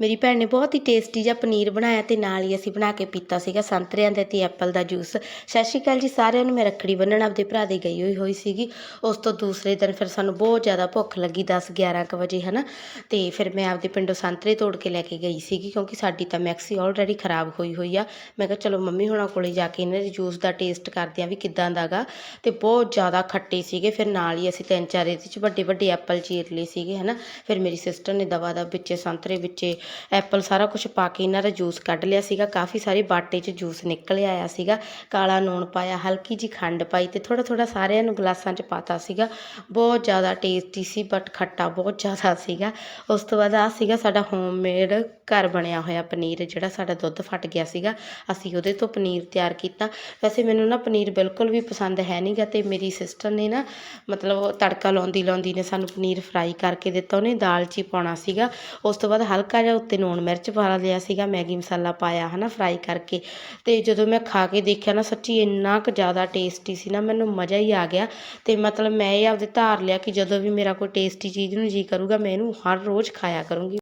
ਮੇਰੀ ਭੈਣ ਨੇ ਬਹੁਤ ਹੀ ਟੇਸਟੀ ਜਿਹਾ ਪਨੀਰ ਬਣਾਇਆ ਤੇ ਨਾਲ ਹੀ ਅਸੀਂ ਬਣਾ ਕੇ ਪੀਤਾ ਸੀਗਾ ਸੰਤਰਿਆਂ ਦਾ ਤੇ ਐਪਲ ਦਾ ਜੂਸ ਸਤਿ ਸ਼੍ਰੀ ਅਕਾਲ ਜੀ ਸਾਰਿਆਂ ਨੂੰ, ਮੈਂ ਰੱਖੜੀ ਬੰਨਣ ਆਪਦੇ ਭਰਾ ਦੇ ਗਈ ਹੋਈ ਹੋਈ ਸੀਗੀ। ਉਸ ਤੋਂ ਦੂਸਰੇ ਦਿਨ ਫਿਰ ਸਾਨੂੰ ਬਹੁਤ ਜ਼ਿਆਦਾ ਭੁੱਖ ਲੱਗੀ 10 11 ਕੁ ਵਜੇ, ਹਨਾ? ਤੇ ਫਿਰ ਮੈਂ ਆਪਦੇ ਪਿੰਡੋਂ ਸੰਤਰੇ ਤੋੜ ਕੇ ਲੈ ਕੇ ਗਈ ਸੀਗੀ ਕਿਉਂਕਿ ਸਾਡੀ ਤਾਂ ਮੈਕਸੀ ਆਲਰੇਡੀ ਖਰਾਬ ਹੋਈ ਹੋਈ ਆ। ਮੈਂ ਕਿਹਾ ਚਲੋ ਮੰਮੀ ਹੁਣਾਂ ਕੋਲੇ ਜਾ ਕੇ ਇਹਨਾਂ ਦੇ ਜੂਸ ਦਾ ਟੇਸਟ ਕਰਦੇ ਆ ਵੀ ਕਿੱਦਾਂ ਦਾਗਾ ਤੇ ਬਹੁਤ ਜ਼ਿਆਦਾ ਖੱਟੇ ਸੀਗੇ। ਫਿਰ ਨਾਲ ਹੀ ਅਸੀਂ ਤਿੰਨ ਚਾਰ ਇਹਦੇ ਚ ਵੱਡੇ ਵੱਡੇ ਐਪਲ ਚੀਰ ਲਏ ਸੀਗੇ, ਹਨਾ? ਫਿਰ ਮੇਰੀ ਸਿਸਟਰ ਨੇ ਦਵਾ ਦਾ ਵਿੱਚੇ, ਸੰਤਰੇ ਵਿੱਚੇ ਐਪਲ ਸਾਰਾ ਕੁਝ ਪਾ ਕੇ ਇਹਨਾਂ ਦਾ ਜੂਸ ਕੱਢ ਲਿਆ ਸੀਗਾ। ਕਾਫੀ ਸਾਰੇ ਬਾਟੇ 'ਚ ਜੂਸ ਨਿਕਲ ਆਇਆ ਸੀਗਾ। ਕਾਲਾ ਨੂਣ ਪਾਇਆ, ਹਲਕੀ ਜੀ ਖੰਡ ਪਾਈ ਤੇ ਥੋੜਾ ਥੋੜਾ ਸਾਰਿਆਂ ਨੂੰ ਗਲਾਸਾਂ 'ਚ ਪਾਤਾ ਸੀਗਾ। ਬਹੁਤ ਜ਼ਿਆਦਾ ਟੇਸਟੀ ਸੀ ਬਟ ਖੱਟਾ ਬਹੁਤ ਜ਼ਿਆਦਾ ਸੀਗਾ। ਉਸ ਤੋਂ ਬਾਅਦ ਆ ਸੀਗਾ ਸਾਡਾ ਹੋਮਮੇਡ ਘਰ ਬਣਿਆ ਹੋਇਆ ਪਨੀਰ, ਜਿਹੜਾ ਸਾਡਾ ਦੁੱਧ ਫਟ ਗਿਆ ਸੀਗਾ। ਅਸੀਂ ਉਹਦੇ ਤੋਂ ਪਨੀਰ ਤਿਆਰ ਕੀਤਾ। ਵੈਸੇ ਮੈਨੂੰ ਨਾ ਪਨੀਰ ਬਿਲਕੁਲ ਵੀ ਪਸੰਦ ਹੈ ਨਹੀਂਗਾ ਤੇ ਮੇਰੀ ਸਿਸਟਰ ਨੇ ਨਾ ਮਤਲਬ ਤੜਕਾ ਲਾਉਂਦੀ ਲਾਉਂਦੀ ਨੇ ਸਾਨੂੰ ਪਨੀਰ ਫਰਾਈ ਕਰਕੇ ਦਿੱਤਾ। ਉਹਨੇ ਦਾਲ 'ਚ ਹੀ ਪਾਉਣਾ ਸੀਗਾ। ਉਸ ਤੋਂ ਬਾਅਦ ਹਲਕਾ ਜਿਹਾ ਉੱਤੇ ਲੂਣ ਮਿਰਚ ਪਾ ਲਿਆ ਸੀਗਾ, ਮੈਗੀ ਮਸਾਲਾ ਪਾਇਆ, ਹਨਾ ਫਰਾਈ ਕਰਕੇ। ਤੇ ਜਦੋਂ ਮੈਂ ਖਾ ਕੇ ਦੇਖਿਆ ਨਾ, ਸੱਚੀ ਇੰਨਾ ਕੁ ਜ਼ਿਆਦਾ ਟੇਸਟੀ ਸੀ ਨਾ, ਮੈਨੂੰ ਮਜ਼ਾ ਹੀ ਆ ਗਿਆ। ਤੇ ਮਤਲਬ ਮੈਂ ਇਹ ਆਪਦੇ ਧਾਰ ਲਿਆ ਕਿ ਜਦੋਂ ਵੀ ਮੇਰਾ ਕੋਈ ਟੇਸਟੀ ਚੀਜ਼ ਨੂੰ ਜੀ ਕਰੂਗਾ, ਮੈਂ ਇਹਨੂੰ ਹਰ ਰੋਜ਼ ਖਾਇਆ ਕਰੂੰਗੀ।